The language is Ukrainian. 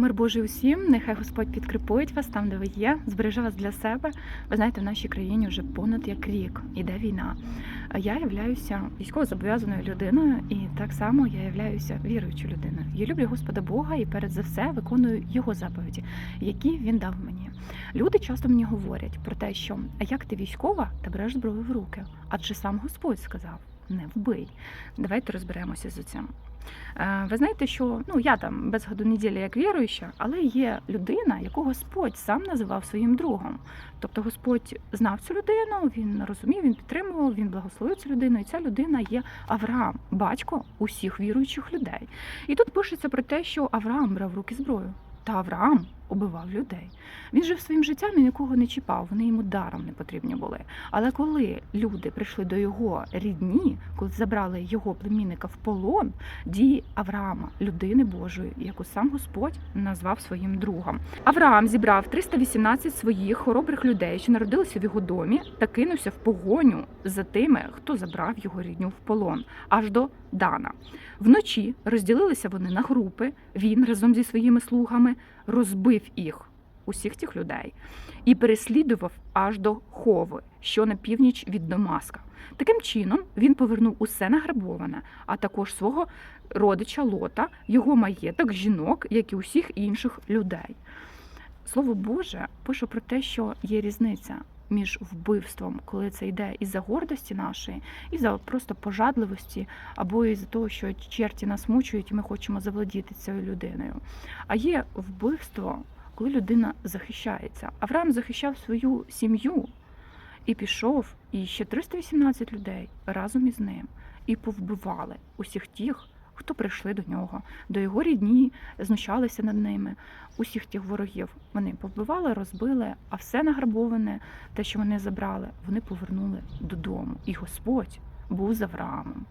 Мир Божий усім, нехай Господь підкріпить вас там, де ви є, збереже вас для себе. Ви знаєте, в нашій країні вже понад як рік іде війна. Я являюся військовозобов'язаною людиною, і так само я являюся віруючою людиною. Я люблю Господа Бога і перед за все виконую Його заповіді, які він дав мені. Люди часто мені говорять про те, що як ти військова та береш зброю в руки? Адже сам Господь сказав: не вбий. Давайте розберемося з цим. Е, Ви знаєте, що ну я там без году неділі як віруюча, але є людина, яку Господь сам називав своїм другом. Тобто Господь знав цю людину, він розумів, він підтримував, він благословив цю людину, і ця людина є Авраам, батько усіх віруючих людей. І тут пишеться про те, що Авраам брав руки зброю. Та Авраам убивав людей. Він жив своїм життям і нікого не чіпав, вони йому даром не потрібні були. Але коли люди прийшли до його рідні, коли забрали його племінника в полон, дії Авраама, людини Божої, яку сам Господь назвав своїм другом. Авраам зібрав 318 своїх хоробрих людей, що народилися в його домі, та кинувся в погоню за тими, хто забрав його рідню в полон, аж до Дана. Вночі розділилися вони на групи. Він разом зі своїми слугами розбив їх, усіх тих людей, і переслідував аж до Хови, що на північ від Дамаска. Таким чином він повернув усе награбоване, а також свого родича Лота, його маєток, жінок, як і усіх інших людей. Слово Боже пише про те, що є різниця між вбивством, коли це йде із-за гордості нашої, і за просто пожадливості, або із-за того, що черті нас мучують, і ми хочемо завладіти цією людиною. А є вбивство, коли людина захищається. Авраам захищав свою сім'ю і пішов, і ще 318 людей разом із ним, і повбивали усіх тих, хто прийшли до нього, до його рідні, знущалися над ними, усіх тих ворогів. Вони повбивали, розбили, а все награбоване, те, що вони забрали, вони повернули додому. І Господь був з Авраамом.